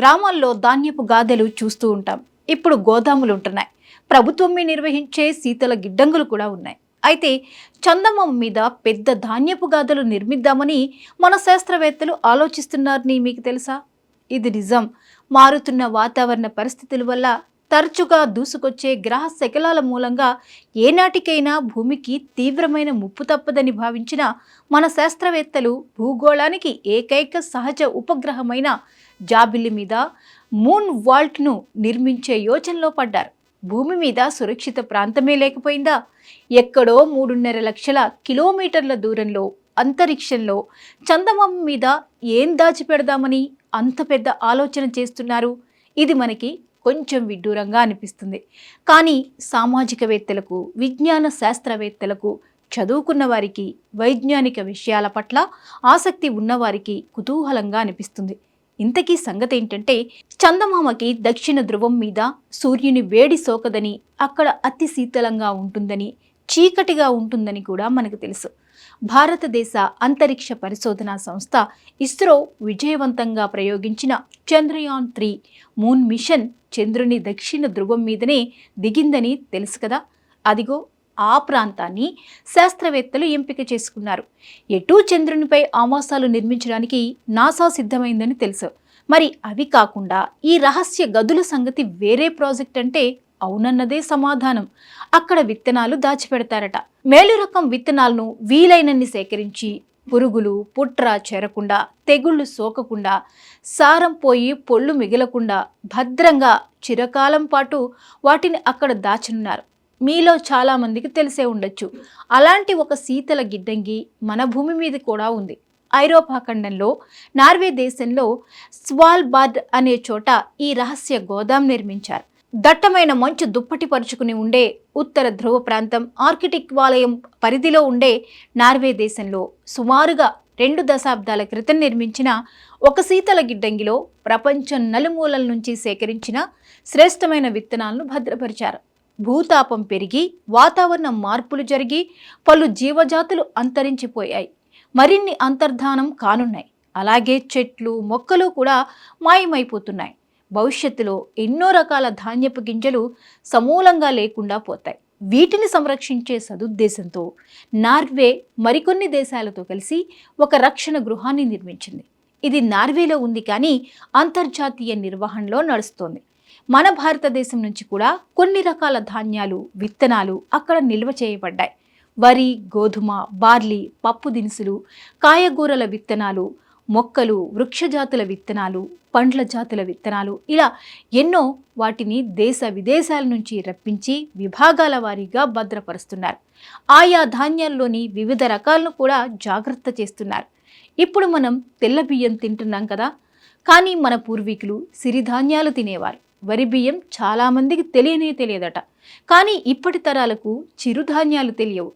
గ్రామాల్లో ధాన్యపు గాదెలు చూస్తూ ఉంటాం. ఇప్పుడు గోదాములు ఉంటున్నాయి ప్రభుత్వమే నిర్వహించే శీతల గిడ్డంగులు కూడా ఉన్నాయి. అయితే చందమం మీద పెద్ద ధాన్యపు గాదెలు నిర్మిద్దామని మన శాస్త్రవేత్తలు ఆలోచిస్తున్నారని మీకు తెలుసా? ఇది నిజం. మారుతున్న వాతావరణ పరిస్థితుల వల్ల తరచుగా దూసుకొచ్చే గ్రహ శకలాల మూలంగా ఏనాటికైనా భూమికి తీవ్రమైన ముప్పు తప్పదని భావించిన మన శాస్త్రవేత్తలు భూగోళానికి ఏకైక సహజ ఉపగ్రహమైన జాబిల్లి మీద మూన్ వాల్ట్ను నిర్మించే యోచనలో పడ్డారు. భూమి మీద సురక్షిత ప్రాంతమే లేకపోయిందా? ఎక్కడో మూడున్నర లక్షల కిలోమీటర్ల దూరంలో అంతరిక్షంలో చందమామ మీద ఏం దాచిపెడదామని అంత పెద్ద ఆలోచన చేస్తున్నారు? ఇది మనకి కొంచెం విడ్డూరంగా అనిపిస్తుంది. కానీ సామాజికవేత్తలకు విజ్ఞాన శాస్త్రవేత్తలకు చదువుకున్న వారికి వైజ్ఞానిక విషయాల పట్ల ఆసక్తి ఉన్నవారికి కుతూహలంగా అనిపిస్తుంది. ఇంతకీ సంగతి ఏంటంటే చందమామకి దక్షిణ ధ్రువం మీద సూర్యుని వేడి సోకదని అక్కడ అతి శీతలంగా ఉంటుందని చీకటిగా ఉంటుందని కూడా మనకు తెలుసు. భారతదేశ అంతరిక్ష పరిశోధనా సంస్థ ఇస్రో విజయవంతంగా ప్రయోగించిన చంద్రయాన్ త్రీ మూన్ మిషన్ చంద్రుని దక్షిణ ధ్రువం మీదనే దిగిందని తెలుసు కదా? అదిగో ఆ ప్రాంతాన్ని శాస్త్రవేత్తలు ఎంపిక చేసుకున్నారు. ఎటూ చంద్రునిపై ఆవాసాలు నిర్మించడానికి నాసా సిద్ధమైందని తెలుసు. మరి అవి కాకుండా ఈ రహస్య గదుల సంగతి వేరే ప్రాజెక్ట్ అంటే అవునన్నదే సమాధానం. అక్కడ విత్తనాలు దాచిపెడతారట. మేలు రకం విత్తనాలను వీలైనన్ని సేకరించి పురుగులు పుట్ర చేరకుండా తెగుళ్ళు సోకకుండా సారం పోయి పొళ్ళు మిగలకుండా భద్రంగా చిరకాలం పాటు వాటిని అక్కడ దాచనున్నారు. మీలో చాలామందికి తెలిసే ఉండొచ్చు. అలాంటి ఒక శీతల గిడ్డంగి మన భూమి మీద కూడా ఉంది. ఐరోపా ఖండంలో నార్వే దేశంలో స్వాల్బార్డ్ అనే చోట ఈ రహస్య గోదాం నిర్మించారు. దట్టమైన మంచు దుప్పటి పరుచుకుని ఉండే ఉత్తర ధ్రువ ప్రాంతం ఆర్కిటిక్ వాలయం పరిధిలో ఉండే నార్వే దేశంలో సుమారుగా రెండు దశాబ్దాల క్రితం నిర్మించిన ఒక శీతల గిడ్డంగిలో ప్రపంచం నలుమూలల నుంచి సేకరించిన శ్రేష్టమైన విత్తనాలను భద్రపరిచారు. భూతాపం పెరిగి వాతావరణ మార్పులు జరిగి పలు జీవజాతులు అంతరించిపోయాయి. మరిన్ని అంతర్ధానం కానున్నాయి. అలాగే చెట్లు మొక్కలు కూడా మాయమైపోతున్నాయి. భవిష్యత్తులో ఎన్నో రకాల ధాన్యపు గింజలు సమూలంగా లేకుండా పోతాయి. వీటిని సంరక్షించే సదుద్దేశంతో నార్వే మరికొన్ని దేశాలతో కలిసి ఒక రక్షణ గృహాన్ని నిర్మించింది. ఇది నార్వేలో ఉంది కానీ అంతర్జాతీయ నిర్వహణలో నడుస్తోంది. మన భారతదేశం నుంచి కూడా కొన్ని రకాల ధాన్యాలు విత్తనాలు అక్కడ నిల్వ చేయబడ్డాయి. వరి గోధుమ బార్లీ పప్పు దినుసులు కాయగూరల విత్తనాలు మొక్కలు వృక్షజాతుల విత్తనాలు పండ్ల జాతుల విత్తనాలు ఇలా ఎన్నో వాటిని దేశ విదేశాల నుంచి రప్పించి విభాగాల వారీగా భద్రపరుస్తున్నారు. ఆయా ధాన్యాల్లోని వివిధ రకాలను కూడా జాగ్రత్త చేస్తున్నారు. ఇప్పుడు మనం తెల్ల బియ్యం తింటున్నాం కదా? కానీ మన పూర్వీకులు సిరిధాన్యాలు తినేవారు. వరి బియ్యం చాలామందికి తెలియనే తెలియదట. కానీ ఇప్పటి తరాలకు చిరుధాన్యాలు తెలియవు.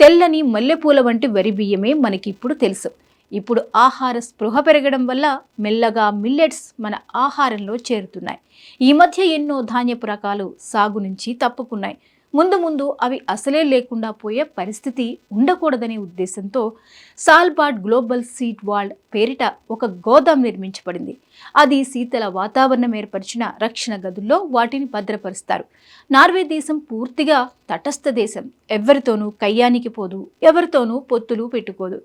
తెల్లని మల్లెపూల వంటి వరి బియ్యమే మనకి ఇప్పుడు తెలుసు. ఇప్పుడు ఆహార స్పృహ పెరగడం వల్ల మెల్లగా మిల్లెట్స్ మన ఆహారంలో చేరుతున్నాయి. ఈ మధ్య ఎన్నో ధాన్యపు రకాలు సాగు నుంచి తప్పుకున్నాయి. ముందు ముందు అవి అసలే లేకుండా పోయే పరిస్థితి ఉండకూడదనే ఉద్దేశంతో సాల్బార్డ్ గ్లోబల్ సీట్ వాల్డ్ పేరిట ఒక గోదాం నిర్మించబడింది. అది శీతల వాతావరణం ఏర్పరిచిన రక్షణ గదుల్లో వాటిని భద్రపరుస్తారు. నార్వే దేశం పూర్తిగా తటస్థ దేశం. ఎవరితోనూ కయ్యానికి పోదు ఎవరితోనూ పొత్తులు పెట్టుకోదు.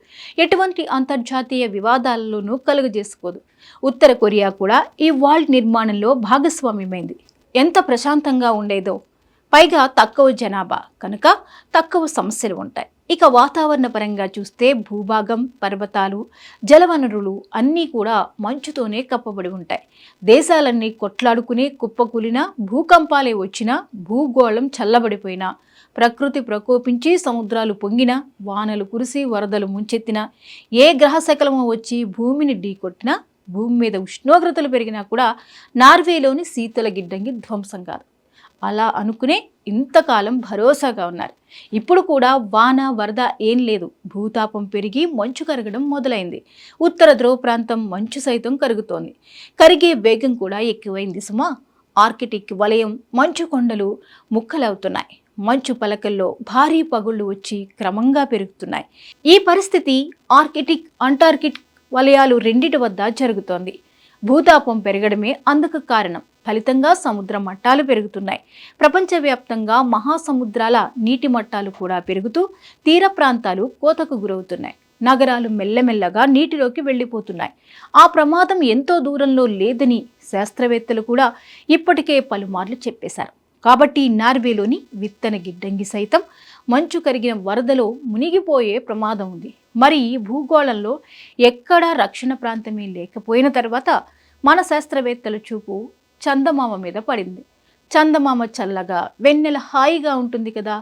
ఎటువంటి అంతర్జాతీయ వివాదాలలోనూ కలుగజేసుకోదు. ఉత్తర కొరియా కూడా ఈ వాల్డ్ నిర్మాణంలో భాగస్వామ్యమైంది. ఎంత ప్రశాంతంగా ఉండేదో పైగా తక్కువ జనాభా కనుక తక్కువ సమస్యలు ఉంటాయి. ఇక వాతావరణ పరంగా చూస్తే భూభాగం పర్వతాలు జలవనరులు అన్నీ కూడా మంచుతోనే కప్పబడి ఉంటాయి. దేశాలన్నీ కొట్లాడుకుని కుప్పకూలినా భూకంపాలే వచ్చినా భూగోళం చల్లబడిపోయినా ప్రకృతి ప్రకోపించి సముద్రాలు పొంగినా వానలు కురిసి వరదలు ముంచెత్తినా ఏ గ్రహ శకలము వచ్చి భూమిని ఢీకొట్టినా భూమి మీద ఉష్ణోగ్రతలు పెరిగినా కూడా నార్వేలోని శీతల గిడ్డంగి ధ్వంసం కాదు. అలా అనుకునే ఇంతకాలం భరోసాగా ఉన్నారు. ఇప్పుడు కూడా వాన వరద ఏం లేదు. భూతాపం పెరిగి మంచు కరగడం మొదలైంది. ఉత్తర ధ్రువ ప్రాంతం మంచు సైతం కరుగుతోంది. కరిగే వేగం కూడా ఎక్కువైంది సుమా. ఆర్కిటిక్ వలయం మంచు కొండలు ముక్కలవుతున్నాయి. మంచు పలకల్లో భారీ పగుళ్ళు వచ్చి క్రమంగా పెరుగుతున్నాయి. ఈ పరిస్థితి ఆర్కిటిక్ అంటార్కిటిక్ వలయాలు రెండిటి వద్ద జరుగుతోంది. భూతాపం పెరగడమే అందుకు కారణం. ఫలితంగా సముద్ర మట్టాలు పెరుగుతున్నాయి. ప్రపంచవ్యాప్తంగా మహాసముద్రాల నీటి మట్టాలు కూడా పెరుగుతూ తీర ప్రాంతాలు కోతకు గురవుతున్నాయి. నగరాలు మెల్లమెల్లగా నీటిలోకి వెళ్ళిపోతున్నాయి. ఆ ప్రమాదం ఎంతో దూరంలో లేదని శాస్త్రవేత్తలు కూడా ఇప్పటికే పలుమార్లు చెప్పేశారు. కాబట్టి నార్వేలోని విత్తన గిడ్డంగి సైతం మంచు కరిగిన వరదలో మునిగిపోయే ప్రమాదం ఉంది. మరి ఈ భూగోళంలో ఎక్కడా రక్షణ ప్రాంతమే లేకపోయిన తర్వాత మన శాస్త్రవేత్తల చూపు చందమామ మీద పడింది. చందమామ చల్లగా వెన్నెల హాయిగా ఉంటుంది కదా.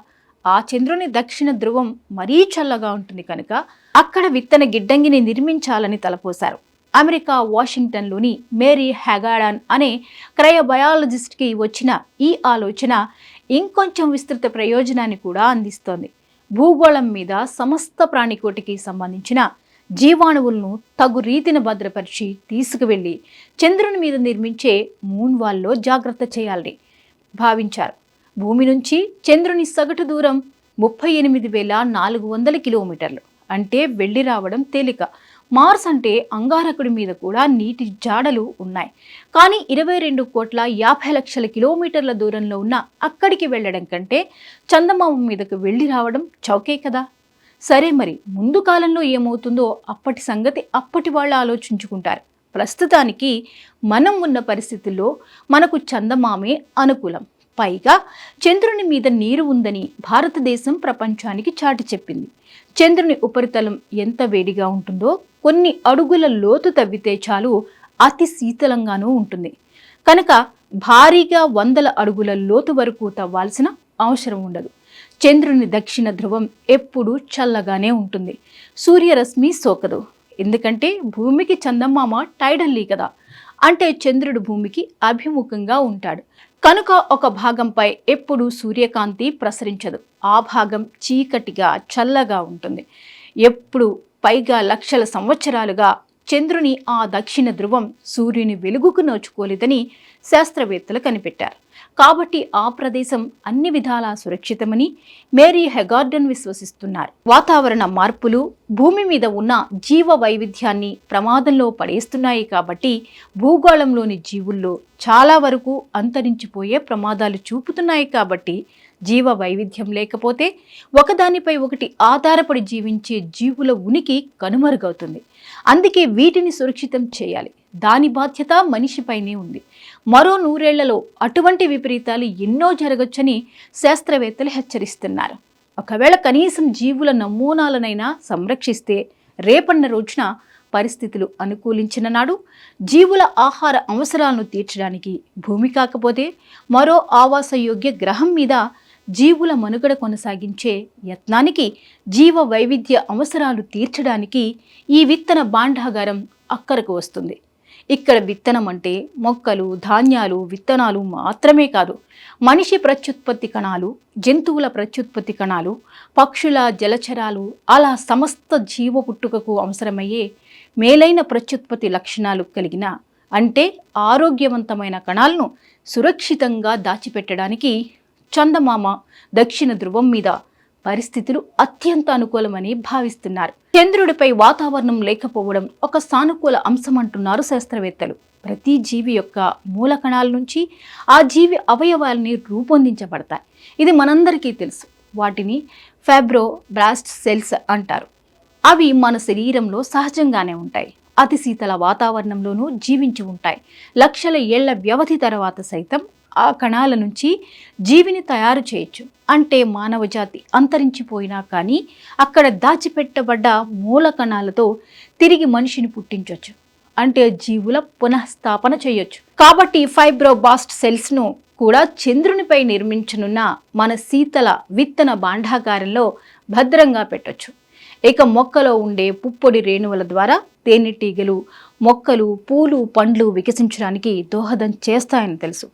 ఆ చంద్రుని దక్షిణ ధ్రువం మరీ చల్లగా ఉంటుంది కనుక అక్కడ విత్తన గిడ్డంగిని నిర్మించాలని తలపోశారు. అమెరికా వాషింగ్టన్లోని మేరీ హ్యాగాడాన్ అనే క్రయోబయాలజిస్ట్కి వచ్చిన ఈ ఆలోచన ఇంకొంచెం విస్తృత ప్రయోజనాన్ని కూడా అందిస్తోంది. భూగోళం మీద సమస్త ప్రాణికోటికి సంబంధించిన జీవాణువులను తగు రీతిని భద్రపరిచి తీసుకువెళ్ళి చంద్రుని మీద నిర్మించే మూన్ వాల్లో జాగ్రత్త చేయాలని భావించారు. భూమి నుంచి చంద్రుని సగటు దూరం ముప్పై ఎనిమిది వేల నాలుగు వందల కిలోమీటర్లు అంటే వెళ్ళి రావడం తేలిక. మార్స్ అంటే అంగారకుడి మీద కూడా నీటి జాడలు ఉన్నాయి. కానీ ఇరవై రెండు కోట్ల యాభై లక్షల కిలోమీటర్ల దూరంలో ఉన్న అక్కడికి వెళ్ళడం కంటే చందమామ మీదకు వెళ్ళి రావడం చౌకే కదా. సరే మరి ముందు కాలంలో ఏమవుతుందో అప్పటి సంగతి అప్పటి వాళ్ళు ఆలోచించుకుంటారు. ప్రస్తుతానికి మనం ఉన్న పరిస్థితుల్లో మనకు చందమామే అనుకూలం. పైగా చంద్రుని మీద నీరు ఉందని భారతదేశం ప్రపంచానికి చాటి చెప్పింది. చంద్రుని ఉపరితలం ఎంత వేడిగా ఉంటుందో కొన్ని అడుగుల లోతు తవ్వితే చాలు అతి శీతలంగానూ ఉంటుంది. కనుక భారీగా వందల అడుగుల లోతు వరకు తవ్వాల్సిన అవసరం ఉండదు. చంద్రుని దక్షిణ ధ్రువం ఎప్పుడూ చల్లగానే ఉంటుంది. సూర్యరశ్మి సోకదు. ఎందుకంటే భూమికి చందమామ టైడల్లీ కదా. అంటే చంద్రుడు భూమికి అభిముఖంగా ఉంటాడు. కనుక ఒక భాగంపై ఎప్పుడూ సూర్యకాంతి ప్రసరించదు. ఆ భాగం చీకటిగా చల్లగా ఉంటుంది. ఎప్పుడు పైగా లక్షల సంవత్సరాలుగా చంద్రుని ఆ దక్షిణ ధ్రువం సూర్యుని వెలుగుకు నోచుకోలేదని శాస్త్రవేత్తలు కనిపెట్టారు. కాబట్టి ఆ ప్రదేశం అన్ని విధాలా సురక్షితమని మేరీ హెగార్డన్ విశ్వసిస్తున్నారు. వాతావరణ మార్పులు భూమి మీద ఉన్న జీవ వైవిధ్యాన్ని ప్రమాదంలో పడేస్తున్నాయి కాబట్టి భూగోళంలోని జీవుల్లో చాలా వరకు అంతరించిపోయే ప్రమాదాలు చూపుతున్నాయి కాబట్టి జీవ వైవిధ్యం లేకపోతే ఒకదానిపై ఒకటి ఆధారపడి జీవించే జీవుల ఉనికి కనుమరుగవుతుంది. అందుకే వీటిని సురక్షితం చేయాలి. దాని బాధ్యత మనిషిపైనే ఉంది. మరో నూరేళ్ళలో అటువంటి విపరీతాలు ఎన్నో జరగొచ్చని శాస్త్రవేత్తలు హెచ్చరిస్తున్నారు. ఒకవేళ కనీసం జీవుల నమూనాలనైనా సంరక్షిస్తే రేపన్న రోజున పరిస్థితులు అనుకూలించిన నాడు జీవుల ఆహార అవసరాలను తీర్చడానికి భూమి కాకపోతే మరో ఆవాసయోగ్య గ్రహం మీద జీవుల మనుగడ కొనసాగించే యత్నానికి జీవ వైవిధ్య అవసరాలు తీర్చడానికి ఈ విత్తన భాండాగారం అక్కరకు వస్తుంది. ఇక్కడ విత్తనం అంటే మొక్కలు ధాన్యాలు విత్తనాలు మాత్రమే కాదు మనిషి ప్రత్యుత్పత్తి కణాలు జంతువుల ప్రత్యుత్పత్తి కణాలు పక్షుల జలచరాలు అలా సమస్త జీవ పుట్టుకకు అవసరమయ్యే మేలైన ప్రత్యుత్పత్తి లక్షణాలు కలిగిన అంటే ఆరోగ్యవంతమైన కణాలను సురక్షితంగా దాచిపెట్టడానికి చందమామ దక్షిణ ధ్రువం మీద పరిస్థితులు అత్యంత అనుకూలమని భావిస్తున్నారు. చంద్రుడిపై వాతావరణం లేకపోవడం ఒక సానుకూల అంశం అంటున్నారు శాస్త్రవేత్తలు. ప్రతి జీవి యొక్క మూల కణాల నుంచి ఆ జీవి అవయవాల్ని రూపొందించబడతాయి. ఇది మనందరికీ తెలుసు. వాటిని ఫ్యాబ్రో బ్రాస్ట్ సెల్స్ అంటారు. అవి మన శరీరంలో సహజంగానే ఉంటాయి. అతి శీతల వాతావరణంలోనూ జీవించి ఉంటాయి. లక్షల ఏళ్ళ వ్యవధి తర్వాత సైతం ఆ కణాల నుంచి జీవిని తయారు చేయొచ్చు. అంటే మానవ జాతి అంతరించిపోయినా కానీ అక్కడ దాచిపెట్టబడ్డ మూల కణాలతో తిరిగి మనిషిని పుట్టించవచ్చు అంటే జీవుల పునఃస్థాపన చేయొచ్చు. కాబట్టి ఫైబ్రోబాస్ట్ సెల్స్ను కూడా చంద్రునిపై నిర్మించనున్న మన శీతల విత్తన భాండాగారంలో భద్రంగా పెట్టొచ్చు. ఇక మొక్కలో ఉండే పుప్పొడి రేణువుల ద్వారా తేనెటీగలు మొక్కలు పూలు పండ్లు వికసించడానికి దోహదం చేస్తాయని తెలుసు.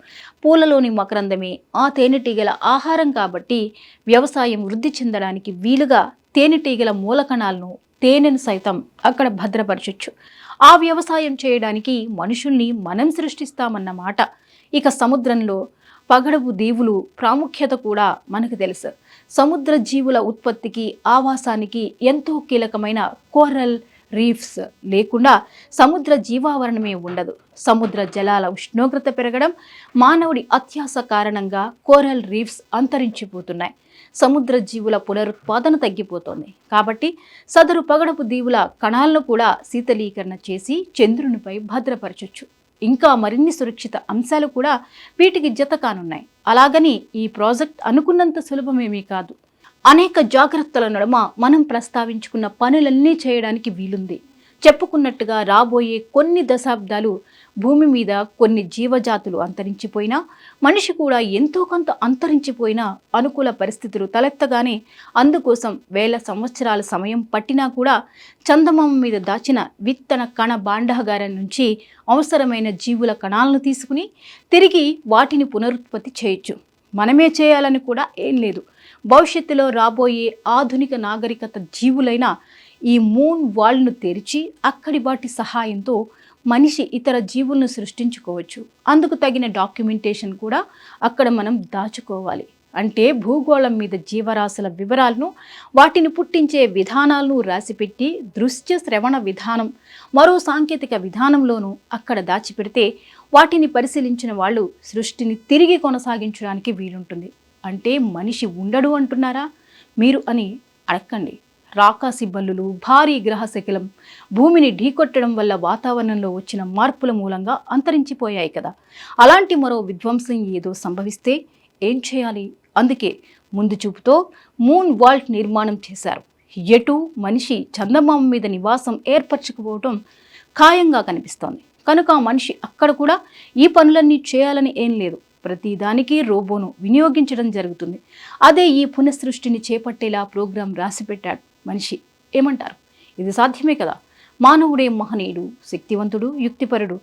పూలలోని మకరందమే ఆ తేనెటీగల ఆహారం కాబట్టి వ్యవసాయం వృద్ధి చెందడానికి వీలుగా తేనెటీగల మూలకణాలను తేనెను సైతం అక్కడ భద్రపరచొచ్చు. ఆ వ్యవసాయం చేయడానికి మనుషుల్ని మనం సృష్టిస్తామన్నమాట ఇక సముద్రంలో పగడపు దీవులు ప్రాముఖ్యత కూడా మనకు తెలుసు. సముద్ర జీవుల ఉత్పత్తికి ఆవాసానికి ఎంతో కీలకమైన కోరల్ రీఫ్స్ లేకుండా సముద్ర జీవావరణమే ఉండదు. సముద్ర జలాల ఉష్ణోగ్రత పెరగడం మానవుడి అత్యాస కారణంగా కోరల్ రీఫ్స్ అంతరించిపోతున్నాయి. సముద్ర జీవుల పునరుత్పాదన తగ్గిపోతోంది. కాబట్టి సదరు పగడపు దీవుల కణాలను కూడా శీతలీకరణ చేసి చంద్రునిపై భద్రపరచొచ్చు. ఇంకా మరిన్ని సురక్షిత అంశాలు కూడా వీటికి జత కానున్నాయి. అలాగని ఈ ప్రాజెక్ట్ అనుకున్నంత సులభమేమీ కాదు. అనేక జాగ్రత్తల నడుమ మనం ప్రస్తావించుకున్న పనులన్నీ చేయడానికి వీలుంది. చెప్పుకున్నట్టుగా రాబోయే కొన్ని దశాబ్దాలు భూమి మీద కొన్ని జీవజాతులు అంతరించిపోయినా మనిషి కూడా ఎంతో కొంత అంతరించిపోయినా అనుకూల పరిస్థితులు తలెత్తగానే అందుకోసం వేల సంవత్సరాల సమయం పట్టినా కూడా చందమామ మీద దాచిన విత్తన కణ భాండాగారం నుంచి అవసరమైన జీవుల కణాలను తీసుకుని తిరిగి వాటిని పునరుత్పత్తి చేయొచ్చు. మనమే చేయాలని కూడా ఏం లేదు. భవిష్యత్తులో రాబోయే ఆధునిక నాగరికత జీవులైన ఈ మూన్ వాల్ను తెరిచి అక్కడి వాటి సహాయంతో మనిషి ఇతర జీవులను సృష్టించుకోవచ్చు. అందుకు తగిన డాక్యుమెంటేషన్ కూడా అక్కడ మనం దాచుకోవాలి. అంటే భూగోళం మీద జీవరాశుల వివరాలను వాటిని పుట్టించే విధానాలను రాసిపెట్టి దృశ్య శ్రవణ విధానం మరో సాంకేతిక విధానంలోనూ అక్కడ దాచిపెడితే వాటిని పరిశీలించిన వాళ్ళు సృష్టిని తిరిగి కొనసాగించడానికి వీలుంటుంది. అంటే మనిషి ఉండడు అంటున్నారా? మీరు అని అడక్కండి. రాకాసి బల్లులు భారీ గ్రహ శకిలం భూమిని ఢీకొట్టడం వల్ల వాతావరణంలో వచ్చిన మార్పుల మూలంగా అంతరించిపోయాయి కదా. అలాంటి మరో విధ్వంసం ఏదో సంభవిస్తే ఏం చేయాలి? అందుకే ముందు చూపుతో మూన్ వాల్ట్ నిర్మాణం చేశారు. ఎటు మనిషి చందమామ మీద నివాసం ఏర్పరచుకుపోవటం ఖాయంగా కనిపిస్తోంది. కనుక ఆ మనిషి అక్కడ కూడా ఈ పనులన్నీ చేయాలని ఏం లేదు. ప్రతిదానికి రోబోను వినియోగించడం జరుగుతుంది. అదే ఈ పునఃసృష్టిని చేపట్టేలా ప్రోగ్రాం రాసిపెట్టాడు మనిషి. ఏమంటారు? ఇది సాధ్యమే కదా? మానవుడే మహనీయుడు శక్తివంతుడు యుక్తిపరుడు.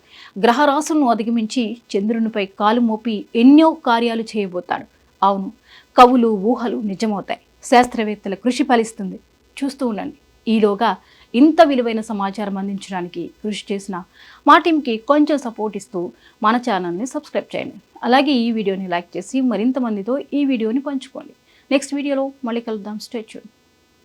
గ్రహరాశులను అధిగమించి చంద్రునిపై కాలు మోపి ఎన్నో కార్యాలు చేయబోతాడు. అవును కవులు ఊహలు నిజమవుతాయి. శాస్త్రవేత్తల కృషి ఫలిస్తుంది. చూస్తూ ఉండండి. ఈలోగా ఇంత విలువైన సమాచారం అందించడానికి కృషి చేసిన మా టీంకి కొంచెం సపోర్ట్ ఇస్తూ మన ఛానల్ని సబ్స్క్రైబ్ చేయండి. అలాగే ఈ వీడియోని లైక్ చేసి మరింత మందితో ఈ వీడియోని పంచుకోండి. నెక్స్ట్ వీడియోలో మళ్ళీ కలుద్దాం. స్టేచ్యూన్